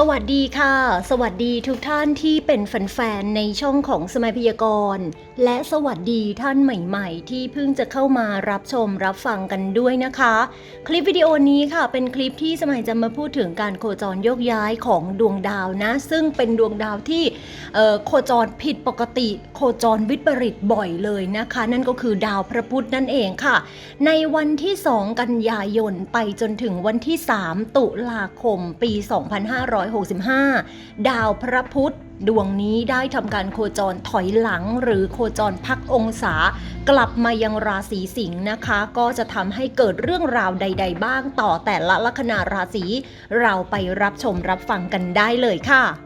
สวัสดีค่ะ สวัสดีทุกท่านที่เป็นแฟนๆในช่องของสมัยพยากรณ์ และสวัสดีท่านใหม่ๆ ที่เพิ่งจะเข้ามารับชมรับฟังกันด้วยนะคะ คลิปวิดีโอนี้ค่ะ เป็นคลิปที่สมัยจะมาพูดถึงการโคจรโยกย้ายของดวงดาวนะ ซึ่งเป็นดวงดาวที่เอ่อโคจรผิดปกติ โคจรวิปริตบ่อยเลยนะคะ นั่นก็คือดาวพระพุธนั่นเองค่ะ ในวันที่ 2 กันยายนไปจนถึงวันที่ 3 ตุลาคมปี2565 ดาวพระพุธดวงนี้ได้ทำการโคจรถอยหลังหรือโคจรพักองศา กลับมายังราศีสิงห์นะคะ ก็จะทำให้เกิดเรื่องราวใด ๆ บ้างต่อแต่ละลัคนาราศีเราไปรับชมรับฟังกันได้เลยค่ะ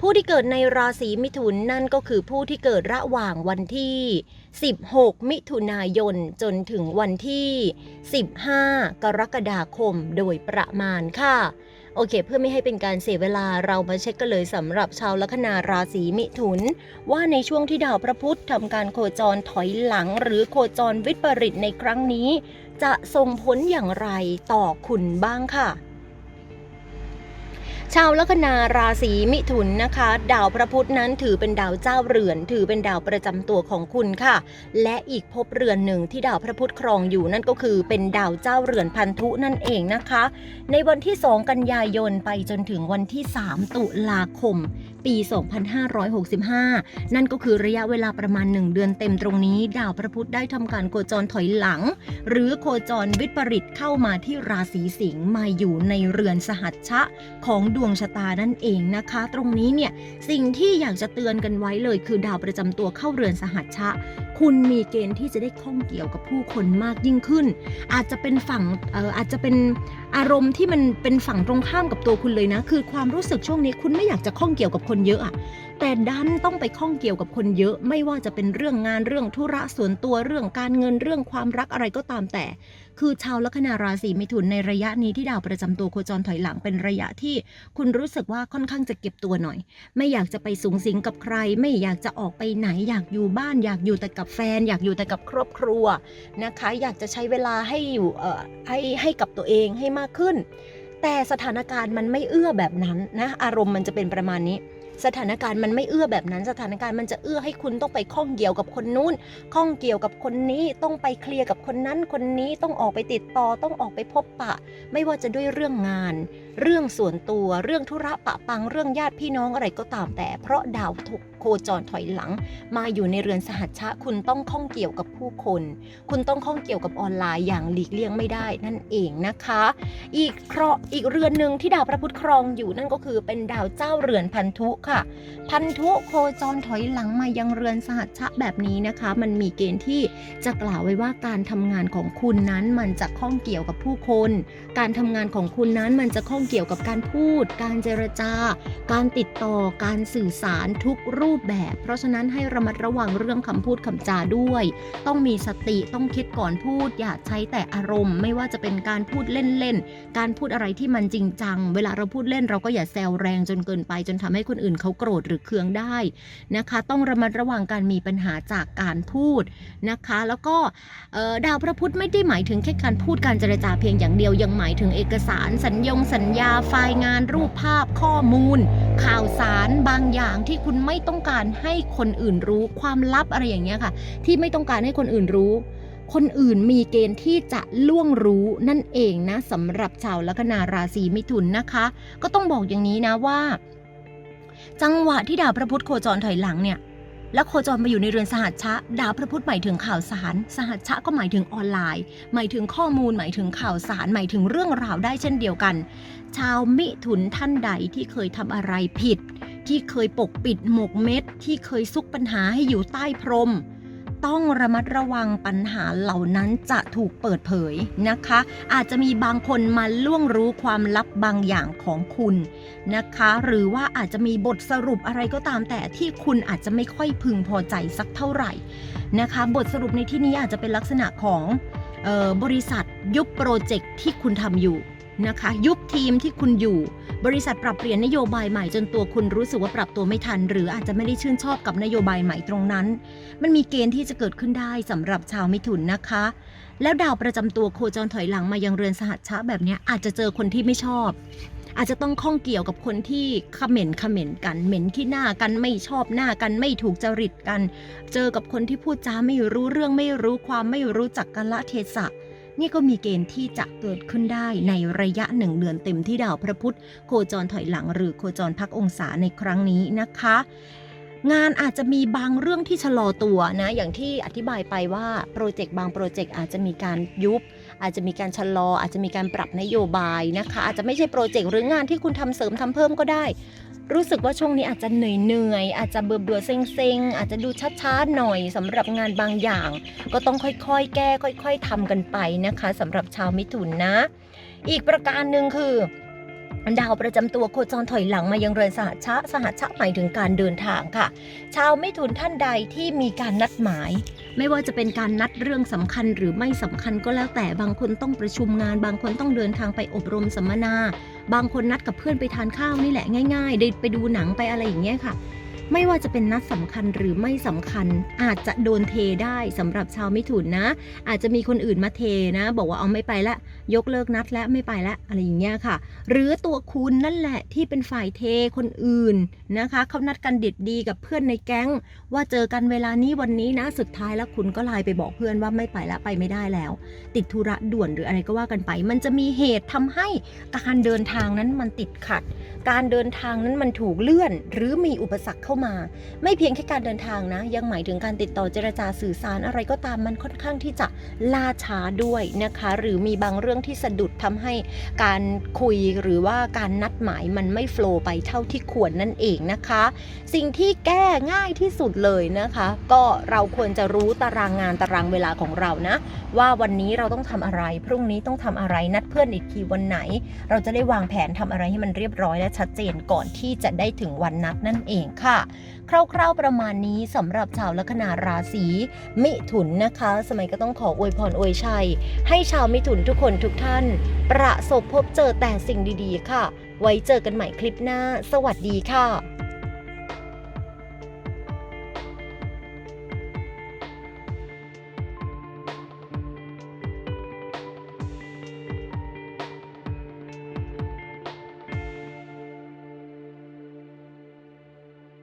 ผู้ที่เกิดในราศีมิถุนนั่นก็คือผู้ที่เกิดระหว่างวันที่ 16 มิถุนายนจนถึงวันที่ 15 กรกฎาคมโดยประมาณค่ะโอเค เพื่อไม่ให้เป็นการเสียเวลาเรามาเช็คกันเลยสำหรับชาวลัคนาราศีมิถุน ว่าในช่วงที่ดาวพระพุธทำการโคจรถอยหลัง หรือโคจรวิปริตในครั้งนี้ จะส่งผลอย่างไรต่อคุณบ้างค่ะ ชาวลัคนาราศีมิถุนนะคะ ดาวพระพุธนั้นถือเป็นดาวเจ้าเรือน ถือเป็นดาวประจำตัวของคุณค่ะ และอีกภพเรือนหนึ่งที่ดาวพระพุธครองอยู่นั่นก็คือเป็นดาวเจ้าเรือนพันธุนั่นเองนะคะ ในวันที่ 2 กันยายนไปจนถึงวันที่ 3 ตุลาคม ปี 2565 นั่นก็คือระยะเวลาประมาณ 1 เดือนเต็มตรงนี้ ดาวพระพุธได้ทำการโคจรถอยหลัง หรือโคจรวิปริตเข้ามาที่ราศีสิงห์มาอยู่ในเรือนสหัชชะของดวงชะตานั่นเองนะคะ ตรงนี้เนี่ยสิ่งที่อยากจะเตือนกันไว้เลยคือดาวประจำตัวเข้าเรือนสหัชชะ คุณมีเกณฑ์ที่จะได้ข้องเกี่ยวกับผู้คนมากยิ่งขึ้น อาจจะเป็นฝั่งอออาจจะเป็นอารมณ์ที่มันเป็นฝั่งตรงข้ามกับตัวคุณเลยนะ คือความรู้สึกช่วงนี้คุณไม่อยากจะข้องเกี่ยวกับคนเยอะอะแต่ดันต้องไปข้องเกี่ยวกับคนเยอะ ไม่ว่าจะเป็นเรื่องงานเรื่องธุระส่วนตัวเรื่องการเงินเรื่องความรักอะไรก็ตามแต่ คือชาวลัคนาราศีมิถุนในระยะนี้ที่ดาวประจำตัวโคจรถอยหลังเป็นระยะที่คุณรู้สึกว่าค่อนข้างจะเก็บตัวหน่อย ไม่อยากจะไปสูงสิงกับใคร ไม่อยากจะออกไปไหน อยากอยู่บ้าน อยากอยู่แต่กับแฟน อยากอยู่แต่กับครอบครัวนะคะ อยากจะใช้เวลาให้อยู่เอ่อให้ให้กับตัวเองให้มากขึ้น แต่สถานการณ์มันไม่เอื้อแบบนั้นนะอารมณ์มันจะเป็นประมาณนี้ สถานการณ์มันไม่เอื้อแบบนั้น สถานการณ์มันจะเอื้อให้คุณต้องไปข้องเกี่ยวกับคนนู้นข้องเกี่ยวกับคนนี้ต้องไปเคลียร์กับคนนั้นคนนี้ต้องออกไปติดต่อต้องออกไปพบปะ ไม่ว่าจะด้วยเรื่องงาน เรื่องส่วนตัวเรื่องธุระปะปังเรื่องญาติพี่น้องอะไรก็ตามแต่ เพราะดาวโคจรถอยหลัง มาอยู่ในเรือนสหัชชะคุณต้องข้องเกี่ยวกับผู้คน คุณต้องข้องเกี่ยวกับออนไลน์อย่างหลีกเลี่ยงไม่ได้นั่นเองนะคะ อีกเคราะห์อีกเรือนหนึ่งที่ดาวพระพุธครองอยู่นั่นก็คือเป็นดาวเจ้าเรือนพันธุค่ะ พันธุโคจรถอยหลังมายังเรือนสหัชชะแบบนี้นะคะ มันมีเกณฑ์ที่จะกล่าวไว้ว่าการทำงานของคุณนั้นมันจะข้องเกี่ยวกับผู้คน การทำงานของคุณนั้นมันจะข้องเกี่ยวกับการพูด การเจรจา การติดต่อการสื่อสารทุกรูปแบบ เพราะฉะนั้นให้ระมัดระวังเรื่องคำพูดคำจาด้วย ต้องมีสติต้องคิดก่อนพูด อย่าใช้แต่อารมณ์ ไม่ว่าจะเป็นการพูดเล่นๆการพูดอะไรที่มันจริงจัง เวลาเราพูดเล่นเราก็อย่าแซวแรงจนเกินไปจนทำให้คนอื่นนเขาโกรธหรือเคืองได้นะคะ ต้องระมัดระวังการมีปัญหาจากการพูดนะคะ แล้วก็ดาวพระพุธไม่ได้หมายถึงแค่การพูดการเจรจาเพียงอย่างเดียวยังหมายถึงเอกสาร สัญญงสัญญาไฟล์งานรูปภาพข้อมูล ข่าวสารบางอย่างที่คุณไม่ต้องการให้คนอื่นรู้ความลับอะไรอย่างเงี้ยค่ะ ที่ไม่ต้องการให้คนอื่นรู้คนอื่นมีเกณฑ์ที่จะล่วงรู้นั่นเองนะสำหรับชาวลัคนาราศีมิถุนนะคะ ก็ต้องบอกอย่างนี้นะว่า จังหวะที่ดาวพระพุธโคจรถอยหลังเนี่ย แล้วโคจรมาอยู่ในเรือนสหัชชะ ดาวพระพุธหมายถึงข่าวสาร สหัชชะก็หมายถึงออนไลน์ หมายถึงข้อมูล หมายถึงข่าวสาร หมายถึงเรื่องราวได้เช่นเดียวกัน ชาวมิถุนท่านใดที่เคยทำอะไรผิด ที่เคยปกปิดหมกเม็ด ที่เคยซุกปัญหาให้อยู่ใต้พรม ต้องระมัดระวังปัญหาเหล่านั้นจะถูกเปิดเผยนะคะ อาจจะมีบางคนมาล่วงรู้ความลับบางอย่างของคุณนะคะ หรือว่าอาจจะมีบทสรุปอะไรก็ตามแต่ที่คุณอาจจะไม่ค่อยพึงพอใจสักเท่าไหร่นะคะ บทสรุปในที่นี้อาจจะเป็นลักษณะของออบริษัทยุบโปรเจกต์ที่คุณทำอยู่นะคะ ยุบทีมที่คุณอยู่ บริษัทปรับเปลี่ยนนโยบายใหม่จนตัวคุณรู้สึกว่าปรับตัวไม่ทัน หรืออาจจะไม่ได้ชื่นชอบกับนโยบายใหม่ตรงนั้น มันมีเกณฑ์ที่จะเกิดขึ้นได้สำหรับชาวมิถุนนะคะ แล้วดาวประจำตัวโคจรถอยหลังมายังเรือนสหัชชะแบบนี้อาจจะเจอคนที่ไม่ชอบ อาจจะต้องข้องเกี่ยวกับคนที่ขม่นขม่นกันเหม็นขี้หน้ากันไม่ชอบหน้ากันไม่ถูกจริตกัน เจอกับคนที่พูดจาไม่รู้เรื่องไม่รู้ความไม่รู้จักกันละเทศะ นี่ก็มีเกณฑ์ที่จะเกิดขึ้นได้ในระยะหนึ่งเดือนเต็มที่ดาวพระพุธโคจรถอยหลังหรือโคจรพักองศาในครั้งนี้นะคะ งานอาจจะมีบางเรื่องที่ชะลอตัวนะอย่างที่อธิบายไปว่าโปรเจกต์บางโปรเจกต์อาจจะมีการยุบอาจจะมีการชะลออาจจะมีการปรับนโยบายนะคะ อาจจะไม่ใช่โปรเจกต์หรืองานที่คุณทำเสริมทำเพิ่มก็ได้ รู้สึกว่าช่วงนี้อาจจะเหนื่อยเหนื่อยๆอาจจะเบื่อเบื่อเซ็งเซ็งอาจจะดูช้าๆหน่อยสำหรับงานบางอย่าง ก็ต้องค่อยๆ แก้ ค่อยๆทำกันไปนะคะสำหรับชาวมิถุนนะ อีกประการหนึ่งคือดาวประจำตัวโคจรถอยหลังมายังเรือนสหัชะสหัชะหมายถึงการเดินทางค่ะ ชาวมิถุนท่านใดที่มีการนัดหมาย ไม่ว่าจะเป็นการนัดเรื่องสำคัญหรือไม่สำคัญก็แล้วแต่บางคนต้องประชุมงาน บางคนต้องเดินทางไปอบรมสัมมนา บางคนนัดกับเพื่อนไปทานข้าวนี่แหละง่ายๆได้ไปดูหนังไปอะไรอย่างเงี้ยค่ะ ไม่ว่าจะเป็นนัดสำคัญหรือไม่สำคัญ อาจจะโดนเทได้สำหรับชาวมิถุนนะ อาจจะมีคนอื่นมาเทนะ บอกว่าเอาไม่ไปละ ยกเลิกนัดแล้วไม่ไปละอะไรอย่างเงี้ยค่ะ หรือตัวคุณนั่นแหละที่เป็นฝ่ายเทคนอื่นนะคะเขานัดกันเด็ดดีกับเพื่อนในแก๊ง ว่าเจอกันเวลานี้วันนี้นะสุดท้ายแล้วคุณก็ไลน์ไปบอกเพื่อนว่าไม่ไปละไปไม่ได้แล้ว ติดธุระด่วนหรืออะไรก็ว่ากันไป มันจะมีเหตุทำให้การเดินทางนั้นมันติดขัด การเดินทางนั้นมันถูกเลื่อน หรือมีอุปสรรคเข้ามาไม่เพียงแค่การเดินทางนะ ยังหมายถึงการติดต่อเจรจาสื่อสารอะไรก็ตามมันค่อนข้างที่จะล่าช้าด้วยนะคะ หรือมีบางเรื่องที่สะดุดทำให้การคุยหรือว่าการนัดหมายมันไม่โฟล์ไปเท่าที่ควรนั่นเองนะคะ สิ่งที่แก้ง่ายที่สุดเลยนะคะ ก็เราควรจะรู้ตารางงานตารางเวลาของเรานะ ว่าวันนี้เราต้องทำอะไร พรุ่งนี้ต้องทำอะไรนัดเพื่อนอีกทีวันไหน เราจะได้วางแผนทำอะไรให้มันเรียบร้อยและชัดเจนก่อนที่จะได้ถึงวันนัดนั่นเองค่ะคร่าวๆประมาณนี้สำหรับชาวลัคนาราศีมิถุนนะคะ สมัยก็ต้องขออวยพรอวยชัย ให้ชาวมิถุนทุกคนทุกท่าน ประสบพบเจอแต่สิ่งดีๆ ค่ะ ไว้เจอกันใหม่คลิปหน้า สวัสดีค่ะ